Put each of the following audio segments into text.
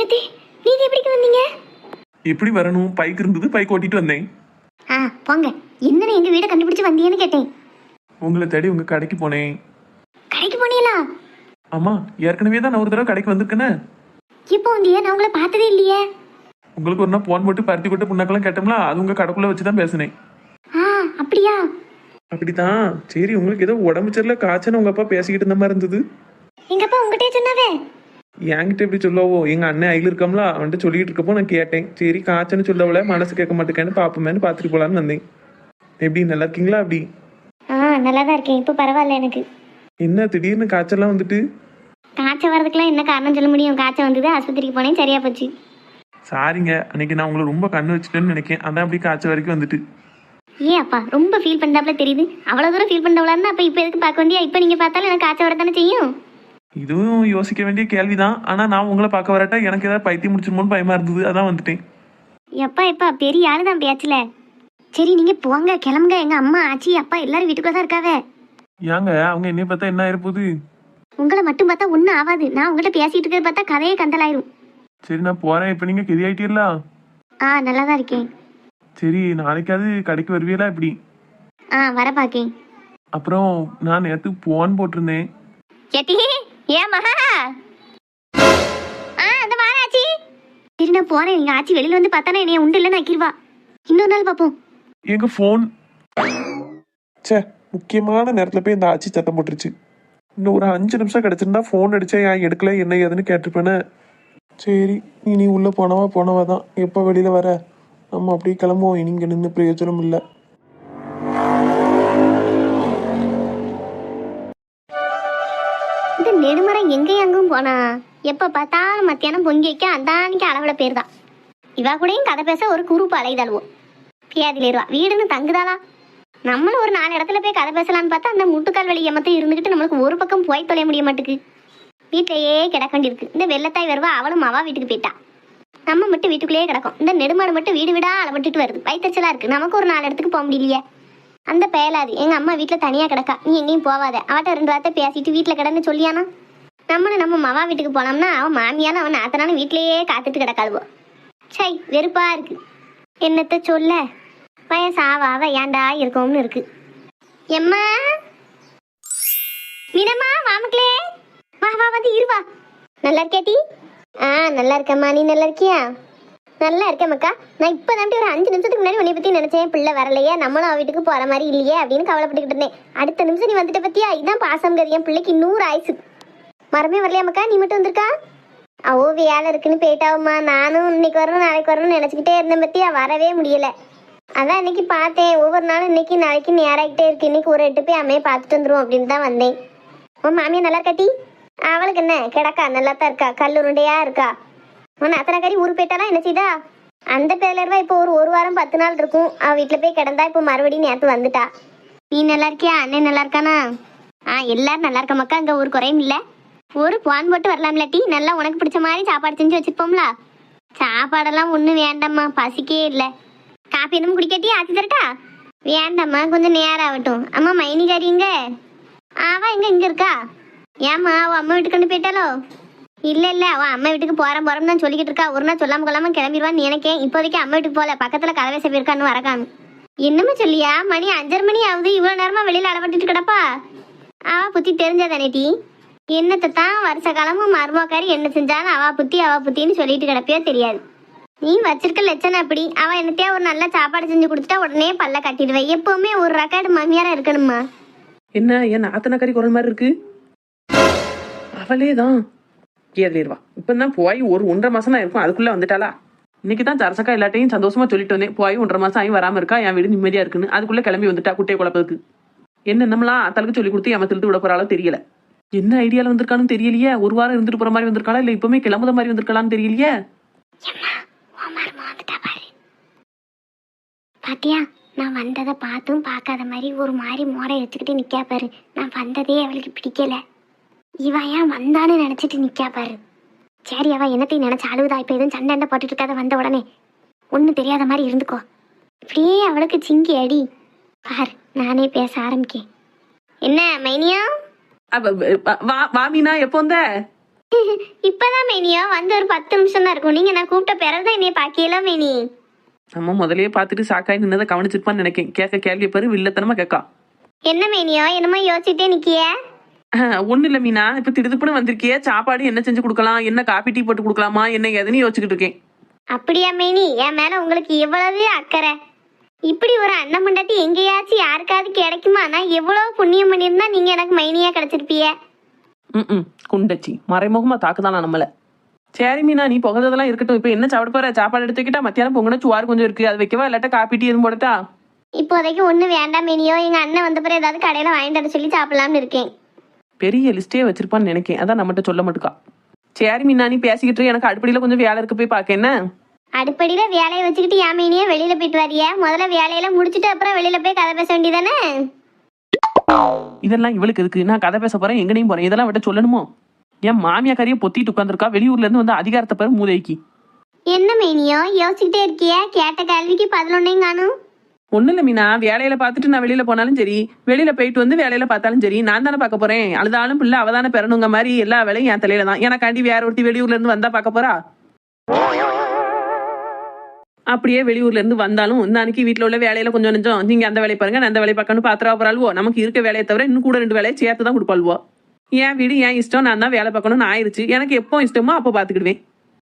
ஏத்தி நீங்க எப்படிக்கு வந்தீங்க? எப்படி வரணும்? பைக் இருந்தது பைக் ஓட்டிட்டு வந்தேன். ஆ போங்க. என்னன்னு எங்க வீடை கண்டுபிடிச்சு வந்தீங்கன்னு கேட்டேன். உங்களை தேடி உங்க கடைக்கு போனேன். கடைக்கு போனீங்களா? ஆமா ஏற்கனவே தான் நான் ஒரு தடவை கடைக்கு வந்திருக்கேனே. இப்போ வந்தீங்க? நான் உங்களை பார்த்ததே இல்லையே. உங்களுக்கு ஒரு நாள் போன் போட்டு பருத்தி கொட்டு புண்ணாக்கெல்லாம் கேட்டோம்ல அது உங்க கடைக்குள்ள வச்சு தான் பேசினேன். ஆ அப்படியா? அப்படிதான் சரி உங்களுக்கு ஏதோ உடம்பு சரியில்ல காய்ச்சல் உங்க அப்பா பேசிக்கிட்டு இருந்த மாதிரி இருந்தது. எங்க அப்பா உங்ககிட்டயே சொன்னாவே? என்கிட்ட எப்படி சொல்லவோ எங்க அண்ணன் ஐயில் இருக்கோம்ல அவன்கிட்ட சொல்லிட்டு இருக்கப்போ நான் கேட்டேன். சரி காய்ச்சல்னு சொல்லவல மனசு கேட்க மாட்டேங்கன்னு பாப்போமேன்னு பார்த்துட்டு போலான்னு வந்தேன். எப்படி நல்லா இருக்கீங்களா அப்படி? ஆ நல்லா தான் இருக்கேன். இப்போ பரவாயில்ல எனக்கு. என்ன திடீர்னு காய்ச்சல்லாம் வந்துட்டு? காய்ச்சல் வரதுக்குலாம் என்ன காரணம் சொல்ல முடியும்? காய்ச்சல் வந்தது ஆஸ்பத்திரிக்கு போனேன் சரியா போச்சு. சாரிங்க அன்னைக்கு நான் உங்களை ரொம்ப கண்ணு வச்சுட்டேன்னு நினைக்கேன். அதான் அப்படி காய்ச்சல் வரைக்கும் வந்துட்டு. ஏன் அப்பா ரொம்ப ஃபீல் பண்ணாப்ல தெரியுது. அவ்வளோ தூரம் ஃபீல் பண்ணவளா இருந்தா அப்போ இப்போ எதுக்கு பார்க்க வந்தியா? இப்போ நீங்கள் பார்த்தாலும் எனக்கு காய்ச்சல் வரதானே செய்யும்? இதுவும் யோசிக்க வேண்டிய கேள்விதான். ஆனா நான் உங்களை பார்க்க வரட்டா எனக்கு ஏதாவது பைத்தியம் முடிச்சிருமோன்னு பயமா இருந்தது. அதான் வந்துட்டேன். எப்பா எப்பா பெரிய ஆளு தான் பேச்சுல. சரி நீங்க போங்க கிளம்புங்க. எங்க அம்மா ஆச்சி அப்பா எல்லாரும் வீட்டுக்குள்ள தான் இருக்காவே. ஏங்க அவங்க என்னைய பார்த்தா என்ன ஆயிருப்போகுது? உங்களை மட்டும் பார்த்தா ஒன்றும் ஆகாது நான் உங்கள்கிட்ட பேசிட்டு இருக்கிறத பார்த்தா கதையே கந்தலாயிரும். சரி நான் போறேன். இப்ப நீங்க கெதி ஆயிட்டீங்களா ஆ நல்லா தான் இருக்கேன். சரி நாளைக்காவது கடைக்கு வருவீங்களா இப்படி? ஆ வர பாக்கேன். அப்புறம் நான் நேத்து போன் போட்டிருந்தேன். எட்டி! ஏன் மகா! ஆ அந்த வார ஆச்சி நான் போறேன். எங்க ஆச்சி வெளியில வந்து பார்த்தானா? என்னைய உண்டு இல்லைன்னு ஆக்கிருவா. இன்னொரு நாள் பார்ப்போம். எங்க ஃபோன் ச்சே முக்கியமான நேரத்தில் போய் இந்த ஆச்சி சத்தம் போட்டுருச்சு. இன்னும் ஒரு அஞ்சு நிமிஷம் கிடச்சிருந்தா ஃபோன் அடிச்சா ஏன் எடுக்கல? என்ன ஏதுன்னு கேட்டிருப்பேனே சரி நீ நீ உள்ள போனவா போனவா தான். எப்போ வெளியில் வர? நம்ம அப்படியே கிளம்புவோம். இனி இங்க நின்று பிரயோஜனம் இல்லை. இந்த நெடுமரம் எங்கேயும் அங்கும் போனா? எப்ப பார்த்தாலும் மத்தியானம் பொங்கி வைக்க அந்தானிக்கு அளவுல பேர் தான் இவா கூடயும் கதை பேச ஒரு குரூப் அலைதழுவோம் பியாதிலேருவா வீடுன்னு தங்குதாளா? நம்மளும் ஒரு நாலு இடத்துல போய் கதை பேசலாம்னு பார்த்தா அந்த முட்டுக்கால் வலி எமத்தை இருந்துகிட்டு நம்மளுக்கு ஒரு பக்கம் போய் தொலைய முடிய மாட்டுக்கு. வீட்டிலேயே கிடக்க வேண்டியிருக்கு. இந்த வெள்ளத்தாய் வருவா அவளும் அவா வீட்டுக்கு போயிட்டா. நம்ம மட்டும் வீட்டுக்குள்ளேயே கிடக்கும். இந்த நெடுமாடு மட்டும் வீடு வீடா அளவட்டுட்டு வருது. வயிற்றுச்சலா இருக்கு. நமக்கு ஒரு நாலு இடத்துக்கு போக முடியலையே. அந்த பயலாது எங்க அம்மா வீட்டில் தனியாக கிடக்கா. நீ எங்கேயும் போவாத. அவட்ட ரெண்டு வார்த்தை பேசிட்டு வீட்டில் கிடன்னு சொல்லியானா? நம்மளும் நம்ம மவா வீட்டுக்கு போனோம்னா அவன் மாமியாலும் அவன் நாத்தனாலும் வீட்டிலேயே காத்துட்டு கிடக்காளுவோ. சை வெறுப்பா இருக்கு. என்னத்த சொல்ல? வயசு ஏண்டா ஏன்டா இருக்கோம்னு இருக்கு. எம்மா? மீனம்மா வாமக்களே வா வா வந்து இருவா நல்லா இருக்கேட்டி ஆ நல்லா இருக்கம்மா. நீ நல்லா இருக்கியா? நல்லா இருக்கேன் மக்கா. நான் இப்போ ஒரு அஞ்சு நிமிஷத்துக்கு முன்னாடி உன்னை பற்றி நினச்சேன். பிள்ளை வரலையே நம்மளும் அவ வீட்டுக்கு போகிற மாதிரி இல்லையே அப்படின்னு கவலைப்பட்டுக்கிட்டு இருந்தேன். அடுத்த நிமிஷம் நீ வந்துட்ட பற்றியா இதான் பாசம் என் பிள்ளைக்கு நூறு ஆயுசு. மரமே வரலையா மக்கா? நீ மட்டும் வந்திருக்கா? அவ வேலை இருக்குன்னு போயிட்டாவும்மா. நானும் இன்னைக்கு வரணும் நாளைக்கு வரணும்னு நினச்சிக்கிட்டே இருந்தேன் பற்றியா வரவே முடியல. அதான் இன்னைக்கு பார்த்தேன். ஒவ்வொரு நாளும் இன்னைக்கு நாளைக்கு நேராகிட்டே இருக்கு. இன்னைக்கு ஒரு எட்டு போய் அம்மையை பார்த்துட்டு வந்துருவோம் அப்படின்னு தான் வந்தேன். உன் மாமியா நல்லா கட்டி அவளுக்கு என்ன? கிடக்கா? நல்லா தான் இருக்கா? கல் உருண்டையா இருக்கா? உன் அத்தனை கறி ஊர் போயிட்டாலாம் என்ன செய்தா அந்த பேர்லருவா இப்போ ஒரு ஒரு வாரம் பத்து நாள் இருக்கும். அவ வீட்டில் போய் கிடந்தா இப்போ மறுபடியும் நேற்று வந்துட்டா. நீ நல்லா இருக்கியா? அண்ணன் நல்லா இருக்கானா? ஆ எல்லாரும் நல்லா இருக்க மக்கா. அங்கே ஒரு குறையும் இல்லை. ஒரு பான் போட்டு வரலாம்ல டீ. நல்லா உனக்கு பிடிச்ச மாதிரி சாப்பாடு செஞ்சு வச்சுருப்போம்ல. சாப்பாடெல்லாம் ஒன்றும் வேண்டாம்மா. பசிக்கே இல்லை. காப்பி என்னமோ குடிக்கட்டி ஆச்சு தரட்டா? வேண்டாம்மா. கொஞ்சம் நேரம் ஆகட்டும். அம்மா மைனிகாரிங்க ஆவா எங்க இங்க இருக்கா? ஏம்மா அவ அம்மா வீட்டுக்கு கொண்டு போயிட்டாலோ இல்ல இல்ல அவ அம்மா வீட்டுக்கு போறேன் போறோம் தான் சொல்லிக்கிட்டு இருக்கா. ஒரு நாள் சொல்லாம கொள்ளாம கிளம்பிடுவான்னு நினைக்கேன் இப்போதைக்கு அம்மா வீட்டுக்கு போல பக்கத்துல கதவை செப்பிருக்கான்னு வரக்கான்னு என்னம்மா சொல்லியா? மணி அஞ்சரை மணி ஆகுது. இவ்வளவு நேரமா வெளியில அளவட்டுட்டு கிடப்பா? அவ புத்தி தெரிஞ்சதானே டி? என்னத்தை தான் வருஷ காலமும் மருமக்காரி என்ன செஞ்சாலும் அவ புத்தி அவ புத்தின்னு சொல்லிட்டு கிடப்பியோ தெரியாது. நீ வச்சிருக்க லட்சணம் அப்படி. அவ என்னத்தையா ஒரு நல்ல சாப்பாடு செஞ்சு கொடுத்துட்டா உடனே பல்ல கட்டிடுவேன் எப்பவுமே ஒரு ரெக்கார்டு மாமியாரா இருக்கணுமா என்ன என் நாத்தனக்காரி குரல் மாதிரி இருக்கு? அவளே தான். ஏறிடுவா இப்போ தான் போய் ஒரு ஒன்றரை மாசம் தான் இருக்கும். அதுக்குள்ள வந்துட்டாளா? இன்னைக்கு தான் சரசக்கா எல்லாத்தையும் சந்தோஷமா சொல்லிட்டு வந்தேன். போய் ஒன்றரை மாசம் ஆகி வராம இருக்கா? என் வீடு நிம்மதியா இருக்குன்னு. அதுக்குள்ள கிளம்பி வந்துட்டா குட்டையை குழப்பதுக்கு. என்ன நம்மளா அத்தலுக்கு சொல்லி கொடுத்து எம திருட்டு விட போறாளோ தெரியல. என்ன ஐடியால வந்திருக்கான்னு தெரியலையே? ஒரு வாரம் இருந்துட்டு போற மாதிரி வந்திருக்காளா? இல்ல இப்பவுமே கிளம்புற மாதிரி வந்திருக்கலான்னு தெரியலையே? பாத்தியா? நான் வந்ததை பார்த்தும் பார்க்காத மாதிரி ஒரு மாதிரி மோரை வச்சுக்கிட்டு நிக்கா பாரு. நான் வந்ததே அவளுக்கு பிடிக்கல. இவ ஏன் வந்தான்னு நினைச்சிட்டு நிக்கா பாரு. சரி அவ என்னத்தையும் நினைச்சு அழுகுதா இப்ப எதுவும் சண்டை போட்டுட்டு இருக்காத வந்த உடனே. ஒன்றும் தெரியாத மாதிரி இருந்துக்கோ. இப்படியே அவளுக்கு சிங்கி அடி. பார் நானே பேச ஆரம்பிக்கேன். என்ன மைனியா? அவ- வா- வா வா மீனா எப்போ வந்த? இப்பதான் மேனியோ வந்து ஒரு பத்து நிமிஷம் தான் இருக்கும். நீங்க நான் கூப்பிட்ட பிறகுதான் என்னைய பாக்கியலாம் மேனி? நம்ம முதல்லயே பார்த்துட்டு சாக்காய் நின்னதை கவனிச்சிருப்பான்னு நினைக்கேன். கேட்க கேள்வி பாரு வில்லத்தனமா கேட்கா. என்ன மேனியோ? என்னமோ யோசிச்சுட்டே நிக்கிய? ஒன்றும் இல்லை மீனா இப்போ திடுதுப்புன்னு வந்திருக்கியே சாப்பாடு என்ன செஞ்சு கொடுக்கலாம் என்ன காபி டீ போட்டு கொடுக்கலாமா என்ன ஏதுன்னு யோசிச்சுக்கிட்டு இருக்கேன். அப்படியா மேனி? என் மேல உங்களுக்கு எவ்வளவு அக்கறை. இப்படி ஒரு அண்ணன் முண்டாட்டி எங்கேயாச்சும் யாருக்காவது கிடைக்குமா? நான் எவ்வளவு புண்ணியம் பண்ணியிருந்தா நீங்க எனக்கு மைனியா கிடைச்சிருப்பிய ம் குண்டச்சி. மறைமுகமா தாக்குதானா நம்மள? சரி மீனா நீ புகழ்றதெல்லாம் இருக்கட்டும். இப்போ என்ன சாப்பிட போற? சாப்பாடு எடுத்துக்கிட்டா மத்தியானம் பொங்கன சுவாறு கொஞ்சம் இருக்கு. அது வைக்கவா? இல்லாட்ட காப்பி டீ எதுவும் போடட்டா? இப்போதைக்கு ஒண்ணு வேண்டாம் மேனியோ. எங்க அண்ணன் வந்த பிறகு ஏதாவது கடையில வாங்கிட்டு வர சொல்லி சாப்பிடலாம்னு இருக்கேன். பெரிய லிஸ்டே வச்சிருப்பான்னு நினைக்கேன். அதான் நம்மகிட்ட சொல்ல மாட்டுக்கா. சரி மீனா நீ பேசிக்கிட்டு. எனக்கு அடுப்படியில கொஞ்சம் வேலை இருக்கு. போய் பார்க்க என்ன? அடுப்படியில வேலையை வச்சுக்கிட்டு ஏன் மேனியா வெளியில போயிட்டு வரிய. முதல்ல வேலையில முடிச்சிட்டு அப்புறம் வெளியில போய் கதை பேச வேண்டியதானே? இதெல்லாம் இவளுக்கு இருக்கு நான் கதை பேச போறேன் எங்கனையும் போறேன். இதெல்லாம் விட்ட சொல்லணுமோ? என் மாமியா கறியை பொத்திட்டு உட்காந்துருக்கா வெளியூர்ல இருந்து வந்து அதிகாரத்தை பெற மூதைக்கு என்ன மேனியோ? யோசிச்சுட்டே இருக்கிய. கேட்ட கேள்விக்கு பதிலொன்னையும் காணும். ஒண்ணும் இல்ல மீனா. வேலையில பார்த்துட்டு நான் வெளியில போனாலும் சரி வெளியில போயிட்டு வந்து வேலையில பார்த்தாலும் சரி நான் தானே பார்க்க போறேன். அழுதாலும் பிள்ளை அவதான பெறணுங்க மாதிரி எல்லா வேலையும் என் தலையில தான். எனக்காண்டி வேற ஒருத்தி வெளியூர்ல இருந்து வந்தா பார்க்க போறா? அப்படியே வெளியூர்ல இருந்து வந்தாலும் இன்னைக்கு அன்னைக்கு வீட்டுல உள்ள வேலையில கொஞ்சம் கொஞ்சம் நீங்க அந்த வேலையை பாருங்க நான் அந்த வேலையை பார்க்கணும் பாத்திரா போறாள்வோ? நமக்கு இருக்க வேலையை தவிர இன்னும் கூட ரெண்டு வேலையை சேர்த்து தான் கொடுப்பாள்வோ? என் வீடு என் இஷ்டம் நான் தான் வேலை பார்க்கணும்னு ஆயிருச்சு. எனக்கு எப்போ இஷ்டமோ அப்போ பாத்துக்கிடுவேன்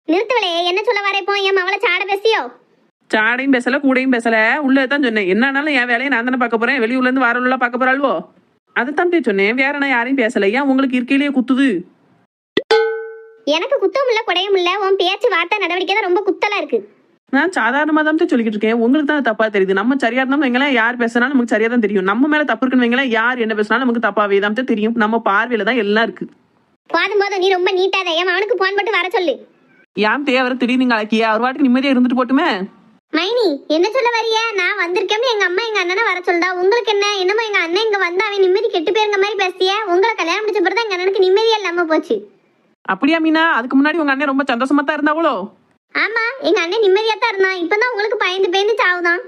நிறுத்தவளே என்ன சொல்ல வர என் மவளை சாட பேசியோ? சாடையும் பேசல கூடையும் பேசல. உள்ளே தான் சொன்னேன். என்னன்னாலும் என் வேலையை நான் தானே பார்க்க போறேன். வெளியூர்ல இருந்து வரவுள்ள பார்க்க போறாள்வோ? அதைத்தான் போய் சொன்னேன். வேற நான் யாரையும் பேசல. ஏன் உங்களுக்கு இருக்கையிலேயே குத்துது? எனக்கு குத்தம் இல்ல குடையும் இல்ல. உன் பேச்சு வார்த்தை நடவடிக்கை தான் ரொம்ப குத்தலா இருக்கு. நான் சாதாரணமா தான் சொல்லிக்கிட்டு இருக்கேன். உங்களுக்கு தான் அது தப்பா தெரியுது. நம்ம சரியா இருந்தாலும் வைங்களேன் யார் பேசினாலும் நமக்கு சரியா தான் தெரியும். நம்ம மேல தப்பு இருக்குன்னு வைங்களேன் யார் என்ன பேசினாலும் நமக்கு தப்பாவே தான் தெரியும். நம்ம பார்வையில தான் எல்லாம் இருக்கு. போதும் போதும் நீ ரொம்ப நீட்டாத என் அவனுக்கு போன் போட்டு வர சொல்லு. ஏன் தேவர திடீர்னு நீங்க அழைக்கியா? ஒரு வாட்டுக்கு நிம்மதியா இருந்துட்டு போட்டுமே. மைனி என்ன சொல்ல வரிய? நான் வந்திருக்கேன்னு எங்க அம்மா எங்க அண்ணனை வர சொல்லுதா உங்களுக்கு என்ன? என்னமோ எங்க அண்ணன் இங்க வந்து அவன் நிம்மதி கெட்டு போயிருங்க மாதிரி பேசிய உங்களை கல்யாணம் முடிச்ச பிறகு எங்க அண்ணனுக்கு நிம்மதியா இல்லாம போச்சு. அப்படியா மீனா? அதுக்கு முன்னாடி உங்க அண்ணன் ரொம்ப சந்தோஷமா தான் இருந்தாவளோ? ஆமா எங்க அண்ணன் நிம்மதியா தான் இருந்தான். இப்பதான் உங்களுக்கு பயந்து பயந்து சாவுதான்.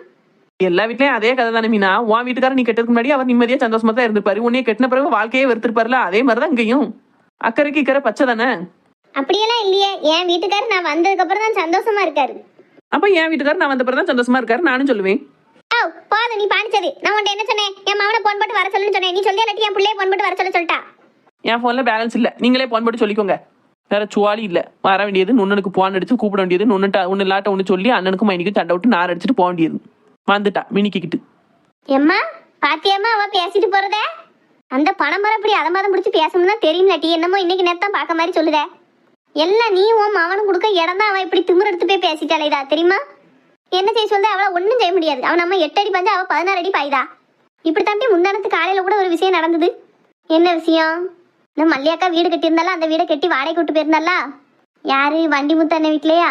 எல்லா வீட்லயும் அதே கதை தானே மீனா? உன் வீட்டுக்காரர் நீ கெட்டதுக்கு முன்னாடி அவர் நிம்மதியா சந்தோஷமா தான் இருந்திருப்பாரு. உன்னைய கெட்டின பிறகு வாழ்க்கையே வெறுத்திருப்பாருல. அதே மாதிரிதான் இங்கேயும். அக்கறைக்கு இக்கறை பச்சை தானே? அப்படியெல்லாம் இல்லையே. என் வீட்டுக்காரர் நான் வந்ததுக்கு அப்புறம் தான் சந்தோஷமா இருக்காரு. அப்ப என் வீட்டுக்காரர் நான் வந்த பிறகு தான் சந்தோஷமா இருக்காரு. நானும் சொல்லுவேன். போதும் நீ பாணிச்சது நான் உன்ட்ட என்ன சொன்னேன்? என் மவனை போன் போட்டு வர சொல்லுன்னு சொன்னேன். நீ சொல்லி இல்லாட்டி என் பிள்ளைய போன் போட்டு வர சொல்ல சொல்லிட்டா? என் போன்ல பேலன்ஸ் இல்ல. நீங்களே போன் போட்டு சொல்லிக்கோங்க. வேற சுவாலி இல்ல. வர வேண்டியது நுண்ணனுக்கு போன் அடிச்சு கூப்பிட வேண்டியது. நுண்ணுட்டா ஒன்னு இல்லாட்ட ஒன்னு சொல்லி அண்ணனுக்கும் மைனிக்கும் சண்டை விட்டு நார் அடிச்சுட்டு போக வேண்டியது. வந்துட்டா மினிக்கிட்டு எம்மா பாத்தியம்மா அவ பேசிட்டு போறதே? அந்த பணம் அப்படி அதை மாதம் பிடிச்சி பேசணும்னா தெரியும்லாட்டி என்னமோ இன்னைக்கு நேரத்தான் பார்க்க மாதிரி சொல்லுதே. எல்லாம் நீ உன் மவனும் கொடுக்க இடம் தான் அவன் இப்படி திமிர் எடுத்து போய் பேசிட்டாளே இதா தெரியுமா? என்ன செய்ய சொல்லுது அவளை ஒன்றும் செய்ய முடியாது. அவன் நம்ம எட்டு அடி பஞ்சு அவள் பதினாறு அடி பாய்தா இப்படி தம்பி முந்தானத்து காலையில் கூட ஒரு விஷயம் நடந்தது. என்ன விஷயம்? இந்த மல்லியாக்கா வீடு கட்டியிருந்தாலும் அந்த வீடை கட்டி வாடகை விட்டு போயிருந்தாளா? யார்? வண்டி முத்தான அண்ணன் வீட்லையா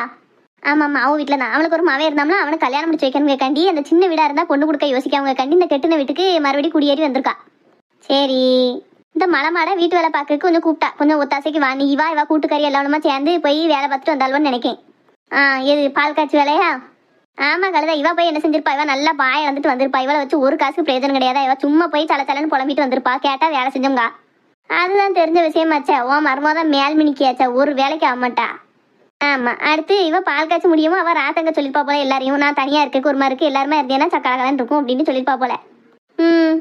ஆமா ஆமாம் அவன் வீட்டில் தான். அவனுக்கு ஒரு மவன் இருந்தாலும் அவனை கல்யாணம் முடிச்சு வைக்கணுங்க கண்டி அந்த சின்ன வீடாக இருந்தால் கொண்டு கொடுக்க யோசிக்காம கண்டி இந்த கெட்டின வீட்டுக்கு மறுபடியும் குடியேறி வந்திருக்கா. சரி. இந்த மலை மாட வீட்டு வேலை பார்க்கறதுக்கு கொஞ்சம் கூப்பிட்டா. கொஞ்சம் ஒத்தாசைக்கு வா நீ இவா இவா கூட்டுக்கறி எல்லாருமா சேர்ந்து போய் வேலை பார்த்துட்டு வந்தாள்வன்னு நினைக்கேன். ஆ எது பால் காய்ச்சி வேலையா? ஆமா கழுதா இவ போய் என்ன செஞ்சிருப்பா? இவ நல்லா பாய வந்துட்டு வந்திருப்பா. இவளை வச்சு ஒரு காசுக்கு பிரயோஜனம் கிடையாது? இவ சும்மா போய் தலை தலைன்னு புலம்பிட்டு வந்திருப்பா. கேட்டா வேலை செஞ்சோங்க அதுதான் தெரிஞ்ச விஷயமாச்சா ஓ மருமோதான் மேல் மினிக்கியாச்சா? ஒரு வேலைக்கு ஆக மாட்டா ஆமா. அடுத்து இவ பால் காய்ச்ச முடியுமோ அவ ராத்தங்க சொல்லிருப்பா போல எல்லாரையும். நான் தனியா இருக்க குருமா இருக்கு எல்லாருமே இருந்தேன்னா சக்கரகலன் இருக்கும் அப்படின்னு சொல்லிருப்பா போல. ம்.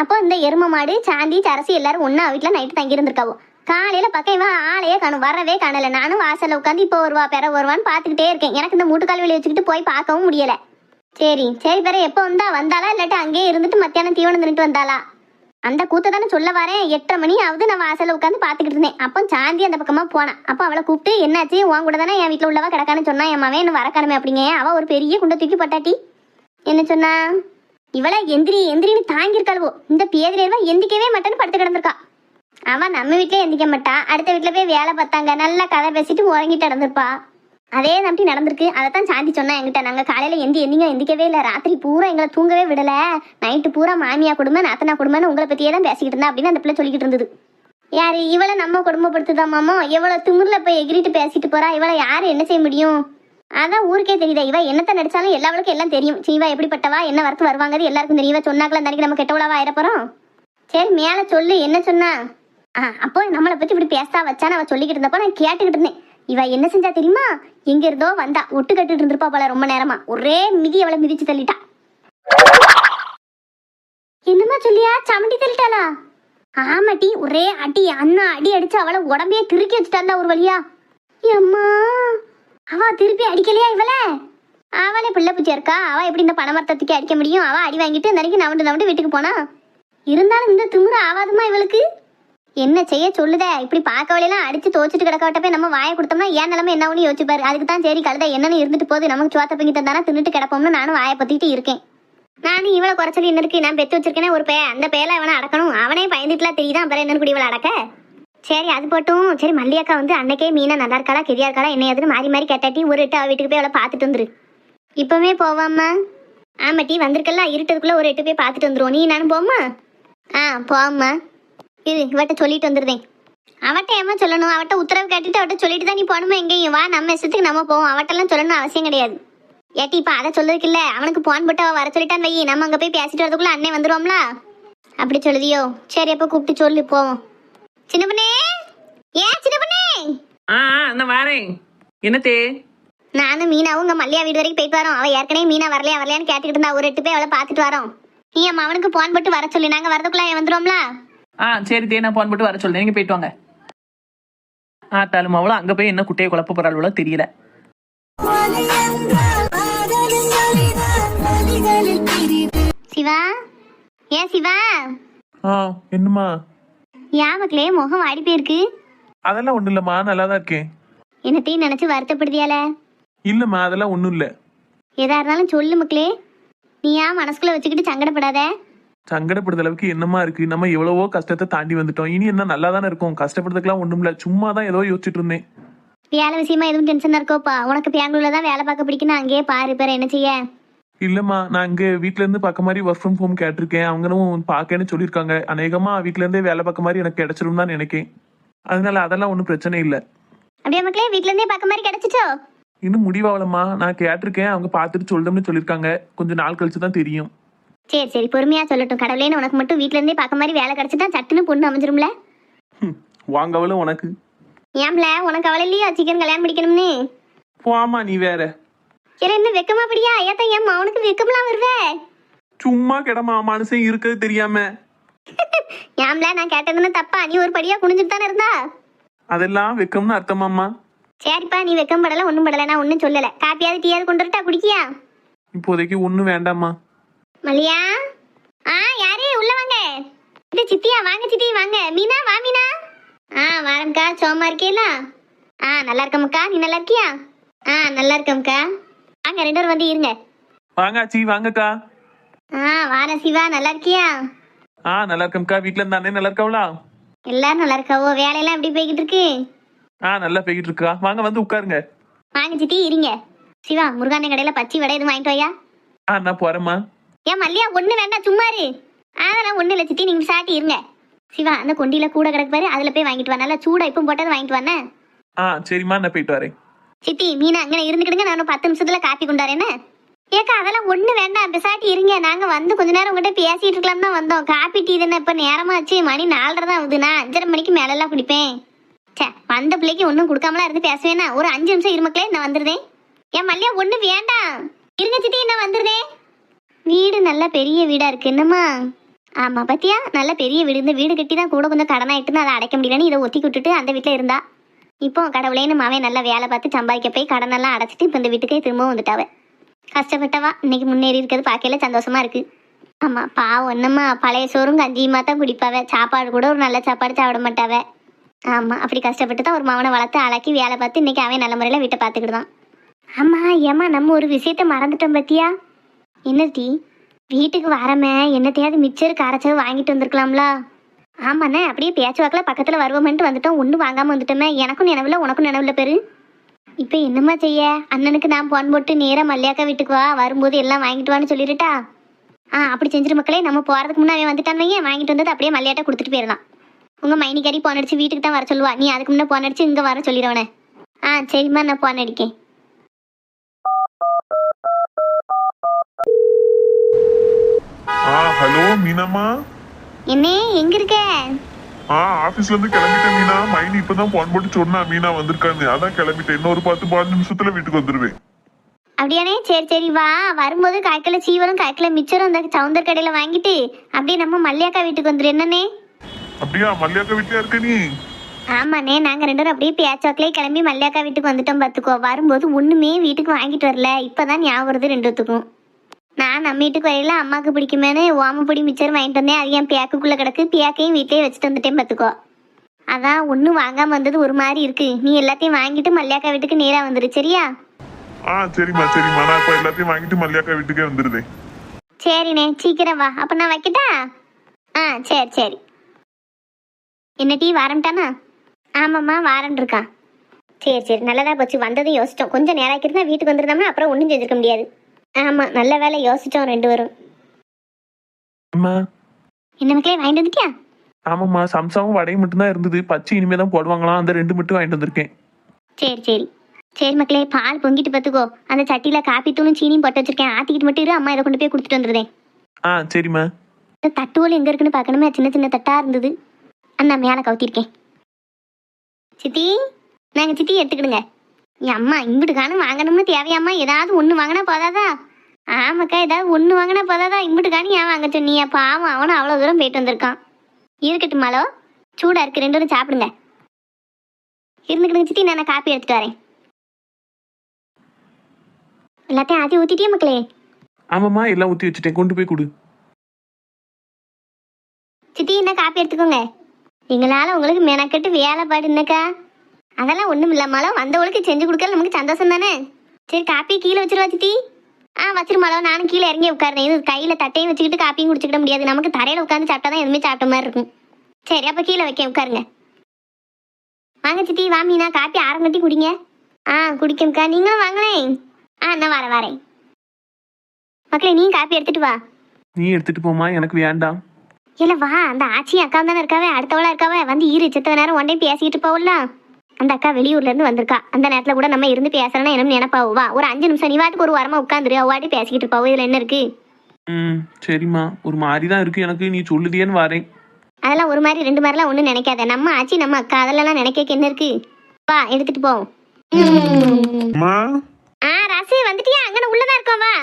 அப்போ இந்த எரும மாடு சாந்தி சரசி எல்லாரும் ஒன்றா வீட்டில் நைட்டு தங்கி காலையில் காலையில பக்கம் இவன் ஆளையே காணும் வரவே காணல. நானும் வாசலில் உட்காந்து இப்போ வருவா பெற வருவான்னு பார்த்துக்கிட்டே இருக்கேன். எனக்கு இந்த மூட்டுக்கால் வெளியே வச்சுக்கிட்டு போய் பார்க்கவும் முடியலை. சரி சரி பெற எப்போ வந்தா? வந்தாளா? இல்லாட்டி அங்கேயே இருந்துட்டு மத்தியானம் தீவனம் தின்னுட்டு வந்தாளா? அந்த கூத்த தானே சொல்ல வரேன். எட்டரை மணி ஆகுது நான் வாசலில் உட்காந்து பார்த்துக்கிட்டு இருந்தேன். அப்போ சாந்தி அந்த பக்கமாக போனான் அப்போ அவளை கூப்பிட்டு என்னாச்சு? உன் கூட தானே என் வீட்டில் உள்ளவா கிடக்கான்னு சொன்னா? என் மவன் என்ன வரக்கணுமே அப்படிங்க. அவள் ஒரு பெரிய குண்டை தூக்கி போட்டாட்டி. என்ன சொன்னா? இவளா எந்திரி எந்திரின்னு தாங்கியிருக்காளுவோ. இந்த பேதிரேவா எந்திக்கவே மாட்டேன்னு படுத்து கிடந்திருக்கா. அவன் நம்ம வீட்டிலே எந்திக்க மாட்டா. அடுத்த வீட்டில் போய் வேலை பார்த்தாங்க. நல்லா கதை பேசிட்டு உறங்கிட்டு நடந்திருப்பா. அதே நம்பி நடந்திருக்கு. அதைத்தான் சாந்தி சொன்னா என்கிட்ட. நாங்கள் காலையில் எந்தி எந்திங்க எந்திக்கவே இல்லை. ராத்திரி பூரா எங்களை தூங்கவே விடலை. நைட்டு பூரா மாமியா குடும்பம் நாத்தனா குடும்பம்னு உங்களை பற்றியே தான் பேசிக்கிட்டு இருந்தா அப்படின்னு அந்த பிள்ளை சொல்லிக்கிட்டு இருந்தது. யாரு? இவளை நம்ம குடும்பப்படுத்துதாமாமோ இவ்வளோ திமிரில் போய் எகிரிட்டு பேசிட்டு போகிறா இவளை யார்? என்ன செய்ய முடியும்? அதான் ஊருக்கே தெரியுதா? இவ என்னத்த நடிச்சாலும் எல்லாவளுக்கும் எல்லாம் தெரியும். சீவா எப்படிப்பட்டவா? என்ன வரத்து வருவாங்கிறது எல்லாருக்கும் தெரியும். இவ சொன்னாக்கள் அந்த நம்ம கெட்டவளவா ஆயிரப்போறோம் சரி மேலே சொல்லு என்ன சொன்னா? ஆ அப்போ நம்மளை பற்றி இப்படி பேசா வச்சான்னு அவள் சொல்லிக்கிட்டு இருந்தப்போ நான் கேட்டுக்கிட்டு இருந்தேன். இவ என்ன செஞ்சா தெரியுமா? எங்க இருந்தோ வந்தா ஒட்டு கட்டிட்டு இருந்திருப்பா போல ரொம்ப நேரமா. ஒரே மிதி அவளை மிதிச்சு தள்ளிட்டா. என்னம்மா சொல்லியா? சமண்டி தள்ளிட்டாளா? ஆமாட்டி ஒரே அடி அண்ணா அடி அடிச்சு அவளை உடம்பையே திருக்கி வச்சுட்டால ஒரு வழியா. அம்மா அவ திருப்பி அடிக்கலையா இவள? அவளே பிள்ளை பூச்சி இருக்கா? அவ எப்படி இந்த பணமரத்தத்துக்கு அடிக்க முடியும்? அவ அடி வாங்கிட்டு இந்த நவண்டு நவண்டு வீட்டுக்கு போனா? இருந்தாலும் இந்த திமிரு ஆவாதுமா இவளுக்கு? என்ன செய்ய சொல்லுதே? இப்படி பார்க்கவளையெல்லாம் அடிச்சு தோச்சிட்டு கிடக்கவட்ட போய் நம்ம வாயை கொடுத்தோம்னா ஏன் நிலைமை என்ன ஒன்று யோசிப்பாரு. அதுக்கு தான் சரி கழுத என்னன்னு இருந்துட்டு போகுது. நமக்கு சுவாத்த பிங்கி தந்தானா தின்னுட்டு கிடப்போம்னு நானும் வாயை பத்திட்டு இருக்கேன். நானும் இவளை குறைச்சல் என்ன இருக்கு நான் பெத்து வச்சிருக்கேனே ஒரு பே அந்த பேல அவனை அடக்கணும். அவனே பயந்துட்டுலாம் தெரியுதான் அப்புறம் என்னன்னு கூட இவளை அடக்க? சரி அது போட்டும். சரி மல்லியக்கா வந்து அன்னைக்கே மீனா நல்லா இருக்காளா கெரியா இருக்காளா என்ன எதுன்னு மாறி மாறி கேட்டாட்டி ஒரு எட்டு அவ வீட்டுக்கு போய் அவளை பார்த்துட்டு வந்துரு. இப்போவே போவாம்மா. ஆமா டீ வந்திருக்கல இருட்டதுக்குள்ள ஒரு எட்டு போய் பார்த்துட்டு வந்துடுவோம் நீ நானும் போம்மா ஆ போம்மா இது இவட்ட சொல்லிட்டு வந்துருந்தேன் அவட்ட ஏமா சொல்லணும்? அவட்ட உத்தரவு கேட்டுட்டு அவட்ட சொல்லிட்டு தான் நீ போகணுமா எங்கேயும்? வா நம்ம இஷ்டத்துக்கு நம்ம போவோம். அவட்டெல்லாம் சொல்லணும் அவசியம் கிடையாது. ஏட்டி இப்போ அதை சொல்றதுக்கு அவனுக்கு போன் போட்டு அவள் வர சொல்லிட்டான் வை. நம்ம அங்கே போய் பேசிட்டு வரதுக்குள்ள அண்ணே வந்துடுவோம்ல அப்படி சொல்லுதியோ? சரி அப்போ கூப்பிட்டு சொல்லி போவோம். சின்ன பண்ணே ஏன் சின்ன பண்ணே ஆ வாரேன். என்னத்தே? நானும் மீனாவும் உங்க மல்லியா வீடு வரைக்கும் போயிட்டு வரோம். அவ ஏற்கனவே மீனா வரலையா வரலையான்னு கேட்டுக்கிட்டு இருந்தா. ஒரு எட்டு போய் அவளை பார்த்துட்டு வரோம். நீ அம்மா அவனுக்கு போன் போட்டு வர சொல்லி. நாங்க வரதுக்குள்ள அவன் வந்துருவோம்ல? ஆ சரி தே நான் போன் போட்டு வர சொல்றேன் நீங்க போயிட்டு வாங்க. ஆ தாலும் அவ்வளோ அங்கே போய் என்ன குட்டையை குழப்ப போறாளோ தெரியல. சிவா? ஏன் சிவா? ஆ என்னம்மா? ஏன் மக்களே முகம் வாடி போயிருக்கு. அதெல்லாம் ஒன்றும் இல்லைம்மா நல்லா தான் இருக்கேன். என்னத்தையும் நினைச்சு வருத்தப்படுதியால? இல்லைம்மா அதெல்லாம் ஒன்றும் இல்லை. எதா இருந்தாலும் சொல்லு மக்களே. நீ ஏன் மனசுக்குள்ள வச்சுக்கிட்டு சங்கடப்படாத. சங்கடப்படுற அளவுக்கு என்னமா இருக்கு? நம்ம எவ்வளவோ கஷ்டத்தை தாண்டி வந்துட்டோம். இனி என்ன நல்லா தானே இருக்கும்? கஷ்டப்படுறதுக்கெல்லாம் ஒன்றும் இல்லை. சும்மா தான் ஏதோ யோசிச்சுட்டு இருந்தேன். வேலை விஷயமா எதுவும் டென்ஷன் இருக்கோப்பா? உனக்கு பெங்களூர்ல தான் வேலை பார்க்க பிடிக்குன்னு அங்கேயே பாரு. பேர் என்ன செய்ய? இல்லம்மா நான் இங்க வீட்ல இருந்து பார்க்க மாதிரி ஒர்க் ஃப்ரம் ஹோம் கேட்டிருக்கேன். அவங்களும் பார்க்கன்னு சொல்லியிருக்காங்க. அநேகமா வீட்ல இருந்தே வேலை பார்க்க மாதிரி எனக்கு கிடைச்சிரும் தான் நினைக்கேன். அதனால அதெல்லாம் ஒன்றும் பிரச்சனை இல்லை. அப்படியே மக்களே வீட்ல இருந்தே பார்க்க மாதிரி கிடைச்சிச்சோ? இன்னும் முடிவாகலம்மா. நான் கேட்டிருக்கேன். அவங்க பார்த்துட்டு சொல்லும்னு சொல்லியிருக்காங்க. கொஞ்சம் நாள் கழிச்சு தான் தெரியும். சரி சரி பொறுமையா சொல்லட்டும். கடவுளேன்னு உனக்கு மட்டும் வீட்ல இருந்தே பார்க்க மாதிரி வேலை கிடைச்சிட்டா சட்டுன்னு பொண்ணு அமைஞ்சிரும்ல? வாங்கவளும் உனக்கு. ஏம்ல உனக்கு அவளை இல்லையா? சிக்கன் கல்யாணம் பிடிக்கணும்னு போமா நீ வேற. சரி என்ன வெக்கமா படியா? ஏத்தா ஏன் அவனுக்கு வெக்கம்லாம் வருவே? சும்மா கிடமா மனுஷன் இருக்கிறது தெரியாம. ஏம்ல நான் கேட்டதுன்னு தப்பா? நீ ஒரு படியா குனிஞ்சிட்டு தானே இருந்தா? அதெல்லாம் வெக்கம்னு அர்த்தமாம்மா. சரிப்பா நீ வெக்கம் படல ஒன்றும் படல நான் ஒன்றும் சொல்லல. காப்பியாவது டீயாவது கொண்டு வரட்டா குடிக்கியா? இப்போதைக்கு ஒன்றும் வேண்டாம்மா. மல்லியா? ஆ யாரே? உள்ள வாங்க. இது சித்தியா வாங்க சித்தி வாங்க. மீனா வா மீனா. ஆ வரேன்க்கா சோமா இருக்கீங்களா ஆ நல்லா இருக்கமுக்கா நீ நல்லா இருக்கியா? ஆ நல்லா இருக்கமுக்கா. வாங்க ரெண்டு பேரும் வந்து இருங்க. வாங்க ஆச்சி வாங்கக்கா. ஆ வாரேன் சிவா நல்லா இருக்கியா? ஆ நல்லா இருக்கம்க்கா வீட்ல இருந்தானே நல்லா இருக்கவளா? எல்லாரும் நல்லா இருக்காவோ? வேலையெல்லாம் எப்படி போய்கிட்டு இருக்கு ஆ நல்லா போய்கிட்டு இருக்கா வாங்க வந்து உட்காருங்க. வாங்க சித்தி இருங்க. சிவா முருகான கடையில பச்சி வடை எதுவும் வாங்கிட்டு வாயா? ஆ நான் போறேம்மா. ஏன் மல்லியா ஒண்ணு வேண்டாம் சும்மா இரு. அதெல்லாம் ஒண்ணு இல்ல சித்தி நீங்க சாட்டி இருங்க. சிவா அந்த கொண்டியில கூட கிடக்கு பாரு அதுல போய் வாங்கிட்டு வா. நல்லா சூடா இப்போ போட்டது வாங்கிட்டு வானே ஆ சரிம்மா நான் போயிட்டு வரேன். சித்தி மீனா அங்கே இருந்துக்கிடுங்க நான் பத்து நிமிஷத்துல காப்பி கொண்டாரேன்னு ஏக்கா அதெல்லாம் ஒண்ணு வேண்டாம். பெசாட்டி இருங்க. நாங்க வந்து கொஞ்ச நேரம் உங்ககிட்ட பேசிட்டு இருக்கலாம் தான் வந்தோம். காப்பி டீ தானே? இப்ப நேரமாச்சு மணி நாலரை தான் ஆகுது. நான் அஞ்சரை மணிக்கு மேல எல்லாம் குடிப்பேன். சே வந்த பிள்ளைக்கு ஒன்றும் கொடுக்காமலாம் இருந்து பேசுவேனா ஒரு அஞ்சு நிமிஷம் இருமக்களே நான் வந்துருதேன் ஏன் மல்லியா ஒண்ணு வேண்டாம். இருங்க சித்தி என்ன வந்துருதேன் வீடு நல்ல பெரிய வீடா இருக்கு. என்னம்மா? ஆமா பத்தியா? நல்ல பெரிய வீடு. இந்த வீடு கட்டி தான் கூட கொஞ்சம் கடனாயிட்டுன்னு அதை அடைக்க முடியலன்னு இதை ஒத்தி விட்டுட்டு அந்த வீட்டில் இருந்தா. இப்போ கடவுளேன்னு மாவே நல்லா வேலை பார்த்து சம்பாதிக்க போய் கடனெல்லாம் அடைச்சிட்டு இப்போ இந்த வீட்டுக்கே திரும்பவும் வந்துட்டாவ. கஷ்டப்பட்டவா? இன்னைக்கு முன்னேறி இருக்கிறது பார்க்கல சந்தோஷமா இருக்கு. ஆமா பாவம் என்னம்மா பழைய சோறும் கஞ்சியுமா தான் குடிப்பாவே. சாப்பாடு கூட ஒரு நல்ல சாப்பாடு சாப்பிட மாட்டாவே. ஆமா அப்படி கஷ்டப்பட்டு தான் ஒரு மவனை வளர்த்து அழக்கி வேலை பார்த்து இன்னைக்கு அவன் நல்ல முறையில் வீட்டை பார்த்துக்கிடுதான். ஆமா ஏம்மா நம்ம ஒரு விஷயத்த மறந்துட்டோம் பத்தியா? என்ன டீ வீட்டுக்கு வரமே என்னத்தையாவது மிச்சர் கரைச்சது வாங்கிட்டு வந்திருக்கலாம்ல? ஆமாண்ணே அப்படியே பேச்சு வாக்கில் பக்கத்தில் வருவோமென்ட்டு வந்துட்டோம். ஒன்றும் வாங்காமல் வந்துட்டோமே. எனக்கும் நினைவில் உனக்கும் நினைவில் பெரு. இப்போ என்னம்மா செய்ய? அண்ணனுக்கு நான் போன் போட்டு நேராக மல்லியாக்கா வீட்டுக்கு வா. வரும்போது எல்லாம் வாங்கிட்டு வான்னு சொல்லிடுட்டா? ஆ அப்படி செஞ்சிரு மக்களே. நம்ம போகிறதுக்கு முன்னாடி வந்துட்டான் வைங்க வாங்கிட்டு வந்தது அப்படியே மல்லியாட்டை கொடுத்துட்டு போயிடலாம். உங்கள் மைனிக்காரி போன் அடிச்சு வீட்டுக்கு தான் வர சொல்லுவா. நீ அதுக்கு முன்னே போன் அடிச்சு இங்கே வர சொல்லிடுவனே. ஆ சரிம்மா நான் போன் அடிக்கேன். ஆ ஹலோ மீனம்மா. என்ன எங்கே இருக்க? ஆ ஆபீஸ்ல இருந்து கிளம்பிட்டேன் மீனா. மைனி இப்பதான் போன் போட்டு சொன்னா மீனா வந்திருக்கான்னு. அதான் கிளம்பிட்டேன். இன்னொரு பத்து பாஞ்சு நிமிஷத்துல வீட்டுக்கு வந்துருவேன். அப்படியானே சரி சரி வா. வரும்போது காய்க்கல சீவரம் காய்க்கல மிச்சரும் அந்த சவுந்தர் கடையில் வாங்கிட்டு அப்படியே நம்ம மல்லியாக்கா வீட்டுக்கு வந்துரு. என்னண்ணே? அப்படியா? மல்லியாக்கா வீட்டியா இருக்க நீ? ஆமாண்ணே நாங்கள் ரெண்டு பேரும் அப்படியே பேச்சாக்கிலே கிளம்பி மல்லியாக்கா வீட்டுக்கு வந்துட்டோம் பார்த்துக்கோ வரும்போது ஒன்றுமே வீட்டுக்கு வாங்கிட்டு வரல. இப்போதான் ஞாபகம் வருது ரெண்டுத்துக்கும் நான் நம்ம வீட்டுக்கு வரையில அம்மாவுக்கு பிடிக்குமேனு ஓமப்பொடி மிச்சர் வாங்கிட்டு வந்தேன். அது என் பேக்குக்குள்ளே கிடக்கு. பேக்கையும் வீட்டிலேயே வச்சுட்டு வந்துட்டேன் பார்த்துக்கோ அதான் ஒன்றும் வாங்காமல் வந்தது ஒரு மாதிரி இருக்கு. நீ எல்லாத்தையும் வாங்கிட்டு மல்லியாக்கா வீட்டுக்கு நேராக வந்துரு சரியா? ஆ சரிம்மா சரிம்மா. நான் இப்ப எல்லாத்தையும் வாங்கிட்டு மல்லியாக்கா வீட்டுக்கே வந்துருதேன் சரிண்ணே சீக்கிரம் வா. அப்போ நான் வைக்கட்டா? ஆ சரி சரி. என்ன டீ வாரம்ட்டானா ஆமாம்மா வாரன் இருக்கான் சரி சரி. நல்லதா போச்சு. வந்ததும் யோசிச்சோம். கொஞ்சம் நேரம் ஆக்கிருந்தா வீட்டுக்கு வந்துருந்தோம்னா அப்புறம் ஒன்றும் செஞ்சிருக்க முடியாது. ஆமாம் நல்ல வேலை யோசிச்சோம் ரெண்டு பேரும். அம்மா. என்ன மக்களே வாங்கிட்டு வந்துட்டியா? ஆமாம்மா சம்சாவும் வடையும் மட்டும்தான் இருந்தது. பச்சை இனிமே தான் போடுவாங்களாம். அந்த ரெண்டு மட்டும் வாங்கிட்டு வந்திருக்கேன். சரி சரி. சரி மக்களே பால் பொங்கிட்டு பார்த்துக்கோ அந்த சட்டியில் காப்பி தூளும் சீனியும் போட்டு வச்சிருக்கேன். ஆற்றிக்கிட்டு மட்டும் இரு. அம்மா இதை கொண்டு போய் கொடுத்துட்டு வந்துடுதேன் ஆ சரிம்மா. இந்த தட்டுவோல் எங்கே இருக்குன்னு பார்க்கணுமே. சின்ன சின்ன தட்டாக இருந்தது. அண்ணா மேலே கவுத்திருக்கேன். சித்தி நாங்கள் சித்தி எடுத்துக்கிடுங்க. அம்மா இம்பிட்டு காணும் வாங்கணும்னு தேவையாம்மா? ஏதாவது ஒன்று வாங்கினா போதாதா? ஆமாக்கா ஏதாவது ஒன்று வாங்கினா போதாதா? இம்பிட்டு காணி ஏன் வாங்க சொன்னியா பாவம் அவனும் அவ்வளோ தூரம் போயிட்டு வந்திருக்கான். இருக்கட்டும் மாலோ. சூடாக இருக்கு ரெண்டு பேரும் சாப்பிடுங்க. இருந்துக்கிடுங்க சித்தி நான் காப்பி எடுத்துட்டு வரேன். எல்லாத்தையும் ஆற்றி ஊற்றிட்டியே மக்களே? ஆமாம்மா எல்லாம் ஊற்றி வச்சுட்டேன். கொண்டு போய் கொடு. சித்தி என்ன காப்பி எடுத்துக்கோங்க. எங்களால் உங்களுக்கு மெனக்கெட்டு வேலை பாடு என்னக்கா? அதெல்லாம் ஒன்றும் இல்லாமலும் வந்தவளுக்கு செஞ்சு கொடுக்கல நமக்கு சந்தோஷம் தானே சரி காப்பி கீழே வச்சிருவா சித்தி. ஆ வச்சிருமாலோ நானும் கீழே இறங்கி உட்காருறேன். இது கையில் தட்டையும் வச்சுக்கிட்டு காப்பியும் குடிச்சிக்கிட முடியாது. நமக்கு தரையில் உட்காந்து சாப்பிட்டா தான் எதுவுமே சாப்பிட்ட மாதிரி இருக்கும். சரி அப்போ கீழே வைக்க உட்காருங்க. வாங்க சித்தி வா மீனா காப்பி ஆரம் கட்டி குடிங்க. ஆ குடிக்கம்க்கா. நீங்களும் வாங்களேன். ஆ நான் வரேன் வரேன். மக்களே நீ காப்பி எடுத்துட்டு வா. நீ எடுத்துட்டு போமா எனக்கு வேண்டாம். இல்ல வா. அந்த ஆச்சி அக்கா தானே இருக்காவே அடுத்தவளா இருக்காவே. வந்து இரு சித்த நேரம் ஒன் டைம் பேசிக்கிட்டு போகல அந்த அக்கா வெளியூர்ல இருந்து வந்திருக்கா. அந்த நேரத்துல கூட நம்ம இருந்து பேசலன்னா என்ன நினைப்பாவோ வா ஒரு அஞ்சு நிமிஷம் நீ வாட்டுக்கு ஒரு வாரமா உட்காந்துரு அவ்வாட்டி பேசிக்கிட்டு இருப்பாவோ இதுல என்ன இருக்கு? ம் சரிம்மா. ஒரு மாதிரி தான் இருக்கு எனக்கு நீ சொல்லுதியேன்னு வரேன். அதெல்லாம் ஒரு மாதிரி ரெண்டு மாதிரிலாம் ஒன்றும் நினைக்காத. நம்ம ஆச்சி நம்ம அக்கா அதெல்லாம் நினைக்க என்ன இருக்கு? வா எடுத்துட்டு போவோம் அம்மா? ஆ ராசு வந்துட்டியா? அங்கன உள்ளதா இருக்கோம் வா.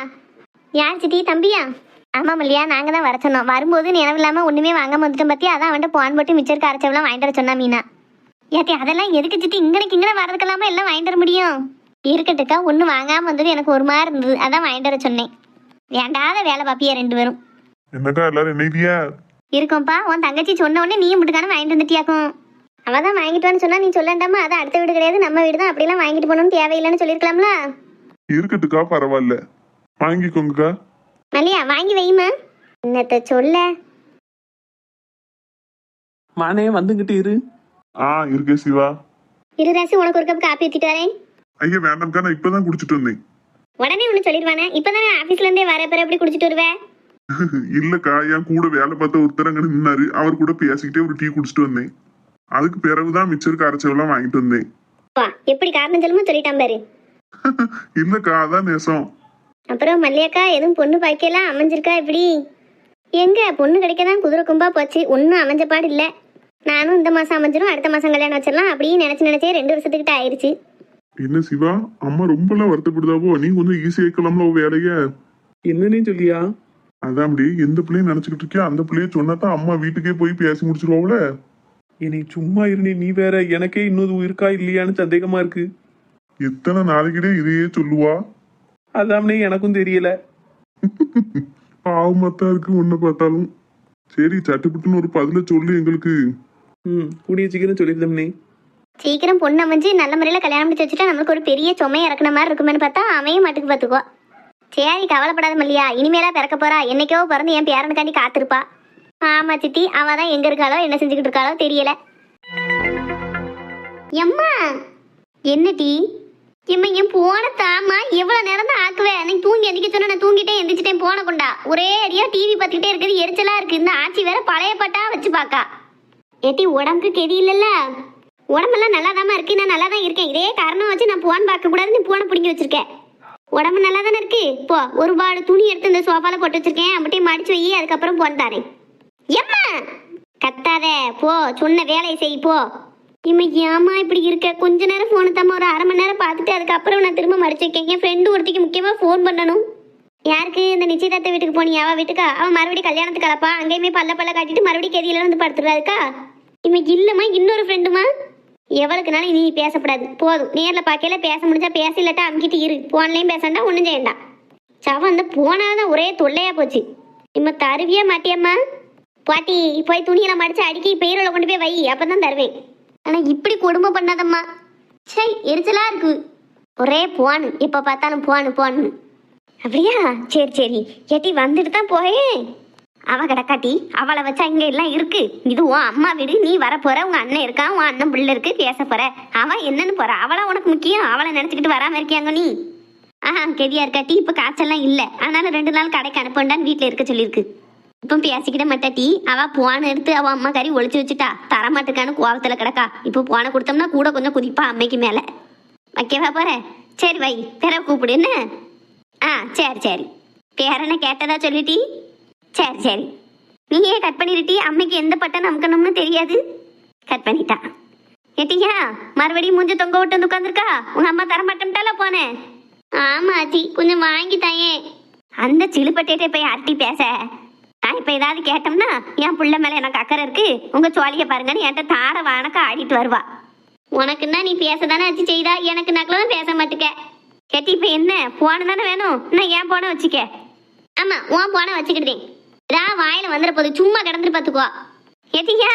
யார் சித்தி தம்பியா? ஆமா மல்லியா நாங்க தான் வர சொன்னோம். வரும்போது நினைவு இல்லாம ஒண்ணுமே வாங்காம வந்துட்டோம் பத்தியா? அதான் வந்துட்டு போன் போட்டு மிச்சர் கரைச்சவெல்லாம் வாங்கிட்டு வர சொன்னா மீனா. ஏத்தி அதெல்லாம் எதுக்கு சித்தி? இங்கனைக்கு இங்கே வரதுக்கெல்லாம எல்லாம் வாங்கிட்டு வர முடியும்? இருக்கட்டுக்கா ஒன்றும் வாங்காம வந்தது எனக்கு ஒரு மாதிரி இருந்தது. அதான் வாங்கிட்டு வர சொன்னேன். வேண்டாத வேலை பாப்பியா ரெண்டு பேரும். என்னக்கா எல்லாரும் என்னையா இருக்கோம்ப்பா உன் தங்கச்சி சொன்ன உடனே நீயும் மட்டுக்கான வாங்கிட்டு வந்துட்டியாக்கும்? அவ தான் வாங்கிட்டு வான்னு சொன்னா நீ சொல்லண்டாமா? அது அடுத்த வீடு கிடையாது நம்ம வீடு தான். அப்படிலாம் வாங்கிட்டு போகணும்னு தேவையில்லைன்னு சொல்லியிருக்கலாம்ல? இருக்கட்டுக்கா பரவாயில்ல. வாங்கிக்கோங்கக்கா. மல்லியா வாங்கி வைமா என்னத்த சொல்ல? மானே வந்துங்கிட்டு இரு. ஆ இருக்கே சிவா. இரு ராசி உனக்கு ஒரு கப் காப்பி ஊத்திட்டு வரேன். ஐயா வேண்டாம்க்கா நான் இப்பதான் குடிச்சிட்டு வந்தேன். உடனே ஒன்று சொல்லிடுவானே இப்பதானே ஆபீஸ்ல இருந்தே வர பிற எப்படி குடிச்சிட்டு வருவேன் இல்லக்கா என் கூட வேலை பார்த்த ஒருத்தர் அங்க நின்னாரு. அவர் கூட பேசிக்கிட்டே ஒரு டீ குடிச்சிட்டு வந்தேன். அதுக்கு பிறகுதான் மிச்சருக்கு அரைச்சவெல்லாம் வாங்கிட்டு வந்தேன். எப்படி காரணம் சொல்லுமோ சொல்லிட்டான் பாரு. இல்லக்கா அதான் நேசம். அப்புறம் மல்லியக்கா எதுவும் பொண்ணு பாய்க்கலாம் அமைஞ்சிருக்கா இப்படி எங்க? பொண்ணு கிடைக்க தான் குதிரை கும்பா போச்சு. ஒன்றும் அமைஞ்ச பாடு இல்லை. நானும் இந்த மாசம் அமைஞ்சிரும் அடுத்த மாசம் கல்யாணம் வச்சிடலாம் அப்படியே நினைச்சு நினைச்சே ரெண்டு வருஷத்துக்கிட்ட ஆயிருச்சு. என்ன சிவா அம்மா ரொம்பலாம் வருத்தப்படுதாவோ? நீ கொஞ்சம் ஈஸியா இருக்கலாம்ல உன் வேலைய. என்னன்னே சொல்லியா? அதான் அப்படி எந்த பிள்ளையும் நினைச்சுக்கிட்டு இருக்கியா? அந்த பிள்ளைய சொன்னா தான் அம்மா வீட்டுக்கே போய் பேசி முடிச்சிருவாவுல. என்னை சும்மா இருந்தே நீ வேற எனக்கே இன்னொரு இருக்கா இல்லையான்னு சந்தேகமா இருக்கு. எத்தனை நாளைக்கிட்டே இதையே சொல்லுவா? அதாம்னே எனக்கும் தெரியல. பாவமாத்தான் இருக்கு உன்னை பார்த்தாலும். சரி சட்டுப்புட்டுன்னு ஒரு பதில சொல்லு எங்களுக்கு. ம் கூடிய சீக்கிரம் சொல்லியிருந்தோம்னே சீக்கிரம் பொண்ணு அமைஞ்சு நல்ல முறையில் கல்யாணம் முடிச்சு வச்சுட்டா நம்மளுக்கு ஒரு பெரிய சுமையை இறக்குன மாதிரி இருக்குமேனு பார்த்தா அவையும் மாட்டுக்கு பார்த்துக்கோ. சரி கவலைப்படாத மல்லியா. இனிமேலா பிறக்க போறா. என்னைக்கோ பிறந்து என் பேரனுக்காண்டி காத்திருப்பா. ஆமா சித்தி. அவ தான் எங்க இருக்காளோ என்ன செஞ்சுக்கிட்டு இருக்காளோ தெரியல. எம்மா! என்ன டீ எம்மா என் போன தாமா எவ்வளவு நேரம் தான் ஆக்குவேன் நீ தூங்கி எந்திக்க சொன்ன நான் தூங்கிட்டே எந்திரிச்சிட்டேன் போன கொண்டா. ஒரே அடியா டிவி பார்த்துக்கிட்டே இருக்குது. எரிச்சலா இருக்கு. இந்த ஆச்சி வேற பழைய பட்டா வச்சு பாக்கா. ஏட்டி உடம்புக்கு கெதி இல்லைல்ல உடம்பெல்லாம் நல்லா இருக்கு. நான் நல்லா தான் இருக்கேன். இதே காரணம் வச்சு நான் போன் பார்க்க கூடாது நீ போனை பிடிங்கி வச்சிருக்கேன் உடம்பு நல்லா தானே இருக்கு? போ ஒரு பாடு துணி எடுத்து இந்த சோஃபால போட்டு வச்சிருக்கேன். அப்படியே மடிச்சு வை அதுக்கப்புறம் போன் தாரேன். எம்மா கத்தாத. போ சொன்ன வேலையை செய் போ. இம்மா ஏமா இப்படி இருக்க? கொஞ்ச நேரம் ஃபோனை தம்மா ஒரு அரை மணி நேரம் பார்த்துட்டு அதுக்கப்புறம் நான் திரும்ப மடிச்சு வைக்கேன். என் ஃப்ரெண்டு ஒருத்திக்கு முக்கியமாக ஃபோன் பண்ணணும். யாருக்கு இந்த நிச்சயதார்த்த வீட்டுக்கு போனியா? அவ வீட்டுக்கா? அவன் மறுபடியும் கல்யாணத்துக்கு கலப்பா அங்கேயுமே பல்ல பல்ல காட்டிட்டு மறுபடியும் கெதியில வந்து படுத்துருவாருக்கா இவன் இல்லம்மா இன்னொரு ஃப்ரெண்டுமா எவளுக்குனாலும் நீ பேசப்படாது. போதும். நேரில் பார்க்கல பேச முடிஞ்சா பேச இல்லாட்டா அமுக்கிட்டு இரு. போன்லையும் பேசண்டா ஒன்றும் செய்யண்டா சவன் அந்த போனாதான் ஒரே தொல்லையா போச்சு. இம்ம தருவியே மாட்டியம்மா? பாட்டி போய் துணியெல்லாம் மடிச்சு அடுக்கி பெயரில் கொண்டு போய் வை அப்போ தான் தருவேன். ஆனால் இப்படி கொடுமை பண்ணாதம்மா. சை எரிச்சலாக இருக்கு. ஒரே போனு இப்போ பார்த்தாலும் போனு போன்னு அப்படியா? சரி சரி. ஏட்டி வந்துட்டு தான் போயே அவ கிடக்காட்டி அவளை வச்சா இங்க எல்லாம் இருக்கு. இது உன் அம்மா வீடு நீ வரப்போற உங்க அண்ணன் இருக்கான் உன் அண்ணன் பிள்ளை இருக்கு பேச போற. அவ என்னன்னு போற? அவளா உனக்கு முக்கியம்? அவளை நினைச்சுக்கிட்டு வராம இருக்கியாங்க நீ? ஆஹா கெதியா இருக்காட்டி இப்ப காய்ச்சல்லாம் இல்ல. அதனால ரெண்டு நாள் கடைக்கு அனுப்பண்டான்னு வீட்டுல இருக்க சொல்லியிருக்கு. இப்போ பேசிக்கிட்ட மாட்டாட்டி அவ போன எடுத்து அவ அம்மா கறி ஒழிச்சு வச்சுட்டா. தரமாட்டுக்கான்னு கோவத்துல கிடக்கா. இப்போ போன கொடுத்தோம்னா கூட கொஞ்சம் குதிப்பா அம்மைக்கு மேல. வைக்கவா போற? சரி வை பேர கூப்பிடு என்ன? ஆ சரி சரி. பேரனை கேட்டதா சொல்லிட்டி? சரி சரி நீயே கட் பண்ணிருட்டி அம்மைக்கு எந்த பட்டன் அமுக்கணும்னு தெரியாது? கட் பண்ணிட்டா. எட்டியா மறுபடியும் மூஞ்ச தொங்க விட்டு வந்து உட்காந்துருக்கா உங்க அம்மா தர தரமாட்டேன்ட்டால போனேன் ஆமா ஆச்சி. கொஞ்சம் வாங்கி தாயே. அந்த சிலுப்பட்டேட்டே போய் அரட்டி பேச. நான் இப்போ ஏதாவது கேட்டோம்னா என் புள்ள மேலே எனக்கு அக்கறை இருக்கு. உங்கள் சோழிய பாருங்கன்னு என்கிட்ட தார வானக்க ஆடிட்டு வருவா. உனக்குன்னா நீ பேச தானே ஆச்சு செய்தா? எனக்கு நக்கலும் பேச மாட்டுக்க. கேட்டி இப்போ என்ன? போன தானே வேணும். நான் ஏன் போன வச்சுக்க? ஆமாம் உன் போன வச்சுக்கிட்டேன். ரா வாயில வந்துட போது சும்மா கிடந்துட்டு பாத்துக்கோ. ஏத்தியா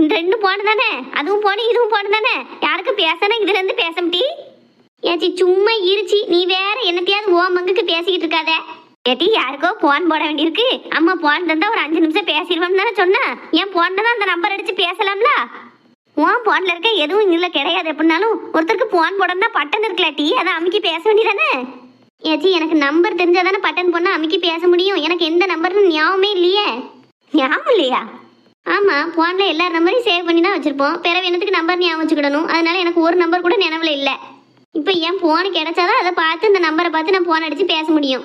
இந்த ரெண்டும் போன தானே அதுவும் போன இதுவும் போன தானே யாருக்கு பேசணும் இதுல இருந்து பேச முட்டி? ஏச்சி சும்மா இருச்சி. நீ வேற என்னத்தையாவது ஓ மங்குக்கு பேசிக்கிட்டு இருக்காத. ஏட்டி யாருக்கோ போன் போட வேண்டியிருக்கு. அம்மா போன் தந்தா ஒரு அஞ்சு நிமிஷம் பேசிடுவோம் தானே சொன்னா. ஏன் போன் தான் அந்த நம்பர் அடிச்சு பேசலாம்ல? உன் போன்ல இருக்க எதுவும் இதுல கிடையாது. எப்படினாலும் ஒருத்தருக்கு போன் போடணும்னா பட்டன் இருக்கலாட்டி அதை அமுக்கி பேச வேண்டியதானே? ஏச்சி எனக்கு நம்பர் தெரிஞ்சாதானே பட்டன் பொண்ணு அமுக்கி பேச முடியும். எனக்கு எந்த நம்பர்னு ஞாபகமே இல்லையே. ஞாபகம் இல்லையா? ஆமா போன்ல எல்லா நம்பரையும் சேவ் பண்ணி தான் வச்சிருப்போம். பிறகு என்னத்துக்கு நம்பர் ஞாபகம் வச்சுக்கிடணும்? அதனால எனக்கு ஒரு நம்பர் கூட நினைவுல இல்ல. இப்போ என் போன் கிடைச்சாதான் அதை பார்த்து இந்த நம்பரை பார்த்து நான் போன் அடிச்சு பேச முடியும்.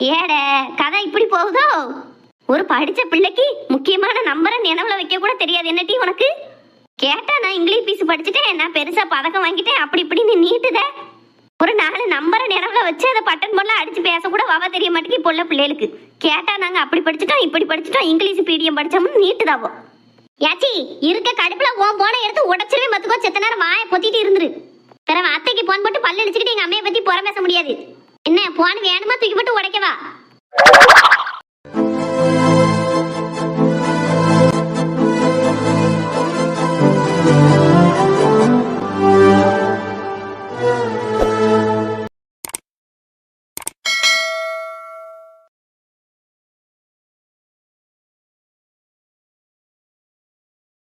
ஏட கதை இப்படி போகுதோ? ஒரு படிச்ச பிள்ளைக்கு முக்கியமான நம்பரை நினைவுல வைக்க கூட தெரியாது. என்னட்டி உனக்கு? கேட்டா நான் இங்கிலீஷ் பீஸ் படிச்சுட்டேன். நான் பெருசா பதக்கம் வாங்கிட்டேன். அப்படி இப்படின்னு நீட்டுதே. ஒரு நாலு நம்பரை நினைவில் வச்சு அதை பட்டன் போல அடிச்சு பேச கூட வவ தெரிய மாட்டேங்கி இப்போ உள்ள பிள்ளைகளுக்கு. கேட்டா நாங்க அப்படி படிச்சுட்டோம் இப்படி படிச்சுட்டோம் இங்கிலீஷ் பீடியம் படிச்சோம்னு நீட்டுதாவோ யாச்சி இருக்க கடுப்புல உன் போன எடுத்து உடச்சிருவே மத்துக்கோ செத்த நேரம் வாயை பொத்திட்டு இருந்துரு. பிறகு அத்தைக்கு போன் போட்டு பல்லு அடிச்சுக்கிட்டு எங்க அம்மையை பத்தி புற பேச முடியாது. என்ன போன் வேணுமா? தூக்கி போட்டு உடைக்கவா?